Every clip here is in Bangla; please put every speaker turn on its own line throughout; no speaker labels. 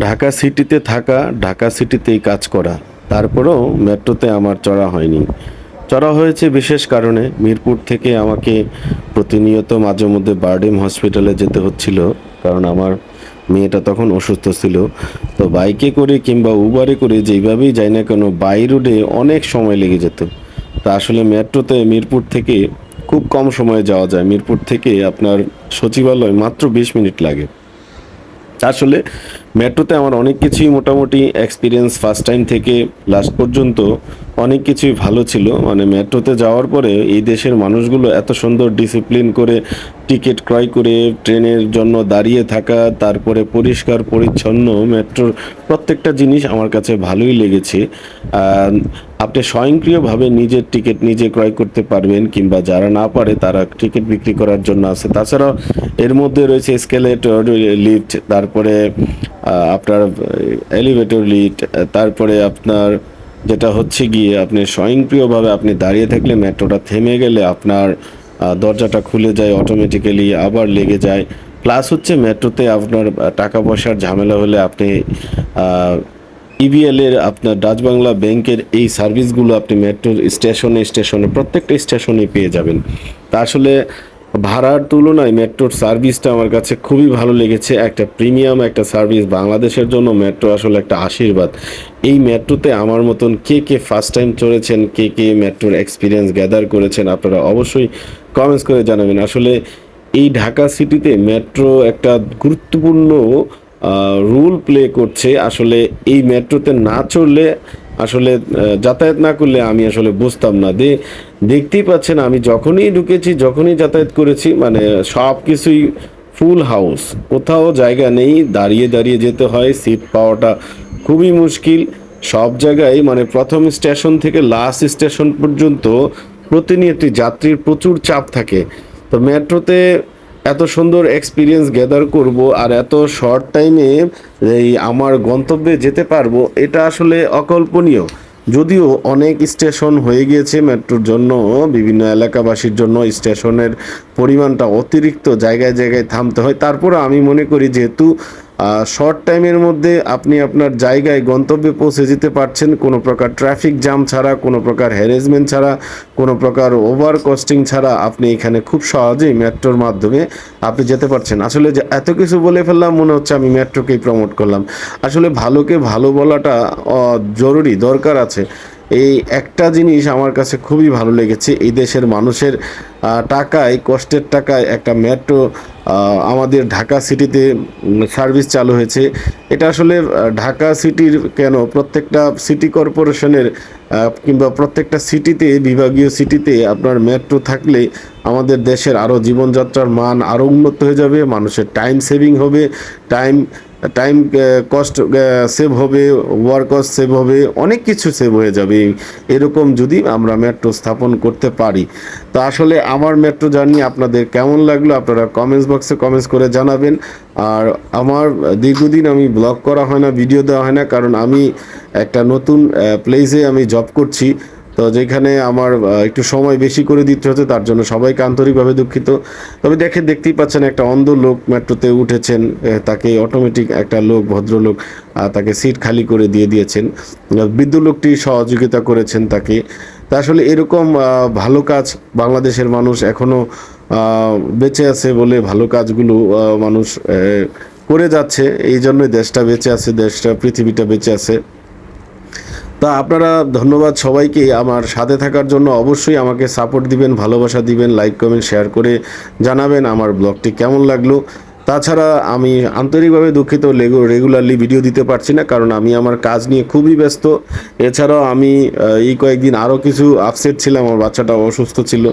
ঢাকা সিটিতে থাকা, ঢাকা সিটিতেই কাজ করা। তারপরেও মেট্রোতে আমার চড়া হয়নি। চড়া হয়েছে বিশেষ কারণে। মিরপুর থেকে আমাকে প্রতিনিয়ত মাঝে মধ্যে বারডেম হসপিটালে যেতে হচ্ছিল, কারণ আমার মেয়েটা তখন অসুস্থ ছিল। তো বাইকে করে কিংবা উবারে করে যেইভাবেই যাই না কেন, বাই রোডে অনেক সময় লেগে যেত। তা আসলে মেট্রোতে মিরপুর থেকে খুব কম সময়ে যাওয়া যায়। মিরপুর থেকে আপনার সচিবালয় মাত্র বিশ মিনিট লাগে। আসলে মেট্রোতে আমার অনেক কিছুই মোটামুটি এক্সপিরিয়েন্স ফার্স্ট টাইম থেকে লাস্ট পর্যন্ত অনেক কিছুই ভালো ছিল। মানে মেট্রোতে যাওয়ার পরে এই দেশের মানুষগুলো এত সুন্দর ডিসিপ্লিন করে টিকিট ক্রয় করে, ট্রেনের জন্য দাঁড়িয়ে থাকা, তারপরে পরিষ্কার, পরিচ্ছন্ন মেট্রোর প্রত্যেকটা জিনিস আমার কাছে ভালোই লেগেছে। আপনি স্বয়ংক্রিয়ভাবে নিজের টিকিট নিজে ক্রয় করতে পারবেন কিংবা যারা না পারে তারা টিকিট বিক্রি করার জন্য আছে। তাছাড়াও এর মধ্যে রয়েছে স্কেলেটর লিফট তারপরে আপনার এলিভেটর লিফট তারপরে আপনার যেটা হচ্ছে গিয়ে আপনি স্বয়ংক্রিয়ভাবে আপনি দাঁড়িয়ে থাকলে মেট্রোটা থেমে গেলে আপনার দরজাটা খুলে যায় অটোমেটিক্যালি আবার লেগে যায়। প্লাস হচ্ছে মেট্রোতে আপনার টাকা পয়সার ঝামেলা হলে আপনি ইবিএল এর আপনার ডাচ বাংলা ব্যাংকের এই সার্ভিসগুলো আপনি মেট্রোর স্টেশনে স্টেশনে প্রত্যেকটা স্টেশনে পেয়ে যাবেন। তা আসলে ভাড়ার তুলনায় মেট্রোর সার্ভিসটা আমার কাছে খুবই ভালো লেগেছে। একটা প্রিমিয়াম, একটা সার্ভিস বাংলাদেশের জন্য মেট্রো আসলে একটা আশীর্বাদ। এই মেট্রোতে আমার মতন কে কে ফার্স্ট টাইম চড়েছেন, কে কে মেট্রোর এক্সপিরিয়েন্স গ্যাদার করেছেন, আপনারা অবশ্যই কমেন্টস করে জানাবেন। আসলে এই ঢাকা সিটিতে মেট্রো একটা গুরুত্বপূর্ণ রুল প্লে করছে। আসলে এই মেট্রোতে না চড়লে আসলে যাতায়াত না করলে আমি আসলে বুঝতাম না। দে দেখতেই পাচ্ছেন, আমি যখনই ঢুকেছি, যখনই যাতায়াত করেছি মানে সব কিছুই ফুল হাউস কোথাও জায়গা নেই, দাঁড়িয়ে দাঁড়িয়ে যেতে হয় সিট পাওয়াটা খুবই মুশকিল। সব জায়গায় মানে প্রথম স্টেশন থেকে লাস্ট স্টেশন পর্যন্ত প্রতিনিয়ত যাত্রীর প্রচুর চাপ থাকে। তো মেট্রোতে এত সুন্দর এক্সপিরিয়েন্স গ্যাদার করব আর এত শর্ট টাইমে এই আমার গন্তব্যে যেতে পারব, এটা আসলে অকল্পনীয়। যদিও অনেক স্টেশন হয়ে গিয়েছে মেট্রোর জন্য, বিভিন্ন এলাকাবাসীর জন্য স্টেশনের পরিমাণটা অতিরিক্ত জায়গায় জায়গায় থামতে হয়। তারপরে আমি মনে করি যেহেতু শর্ট টাইমের মধ্যে আপনি আপনার জায়গায় গন্তব্যে পৌঁছে যেতে পারছেন। কোনো প্রকার ট্রাফিক জ্যাম ছাড়া, কোনো প্রকার হ্যারেসমেন্ট ছাড়া, কোনো প্রকার ওভার কস্টিং ছাড়া আপনি এখানে খুব সহজেই মেট্রোর মাধ্যমে আপনি যেতে পারছেন। আসলে যে এত কিছু বলে ফেললাম, মনে হচ্ছে আমি মেট্রোকেই প্রমোট করলাম। আসলে ভালোকে ভালো বলাটা জরুরি, দরকার আছে। এই একটা জিনিস আমার কাছে খুবই ভালো লেগেছে, এই দেশের মানুষের টাকায়, কষ্টের টাকায় একটা মেট্রো আমাদের ঢাকা সিটিতে সার্ভিস চালু হয়েছে। এটা আসলে ঢাকা সিটির কেন? প্রত্যেকটা সিটি কর্পোরেশনের কিংবা প্রত্যেকটা সিটিতে বিভাগীয় সিটিতে আপনার মেট্রো থাকলে আমাদের দেশের আরও জীবনযাত্রার মান আরও উন্নত হয়ে যাবে, মানুষের টাইম সেভিং হবে টাইম টাইম কস্ট সেভ হবে ওয়ার্ক কস্ট সেভ হবে, অনেক কিছু সেভ হয়ে যাবে। এরকম যদি আমরা মেট্রো স্থাপন করতে পারি। তো আসলে আমার মেট্রো জার্নি আপনাদের কেমন লাগল আপনারা কমেন্টস বক্সে কমেন্টস করে জানাবেন। আর আমার দীর্ঘদিন আমি ব্লগ করা হয় না ভিডিও দেওয়া হয় না, কারণ আমি একটা নতুন প্লেসে আমি জব করছি। তো যেখানে আমার একটু সময় বেশি করে দিতে হচ্ছে, তার জন্য সবাইকে আন্তরিকভাবে দুঃখিত। তবে দেখে, দেখতেই পাচ্ছেন একটা অন্ধ লোক মেট্রোতে উঠেছেন তাকে অটোমেটিক একটা লোক, ভদ্রলোক তাকে সিট খালি করে দিয়ে দিয়েছেন। বৃদ্ধ লোকটি সহযোগিতা করেছেন তাকে। তা আসলে এরকম ভালো কাজ বাংলাদেশের মানুষ এখনও আহ, বেঁচে আছে বলে ভালো কাজগুলো মানুষ করে যাচ্ছে। এই জন্যই দেশটা বেঁচে আছে দেশটা পৃথিবীটা বেঁচে আছে। তা আপনারা ধন্যবাদ সবাইকে আমার সাথে থাকার জন্য। অবশ্যই আমাকে সাপোর্ট দিবেন ভালোবাসা দিবেন লাইক কমেন্ট শেয়ার করে জানাবেন আমার ব্লগটি কেমন লাগল। তাছাড়া আমি আন্তরিকভাবে দুঃখিত রেগুলারলি ভিডিও দিতে পারছি না, কারণ আমি আমার কাজ নিয়ে খুবই ব্যস্ত। এছাড়াও আমি এই কয়েকদিন আরও কিছু আপসেট ছিলাম, আমার বাচ্চাটা অসুস্থ ছিল।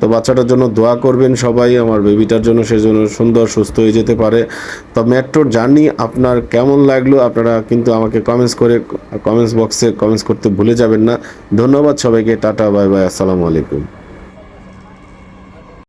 তো বাচ্চাটার জন্য দোয়া করবেন সবাই, আমার বেবিটার জন্য সে জন্য সুন্দর, সুস্থ হয়ে যেতে পারে। তো মেট্রোর জার্নি আপনার কেমন লাগল, আপনারা কিন্তু আমাকে কমেন্টস করে কমেন্টস বক্সে কমেন্টস করতে ভুলে যাবেন না। ধন্যবাদ সবাইকে, টাটা বাই বাই আসসালামু আলাইকুম।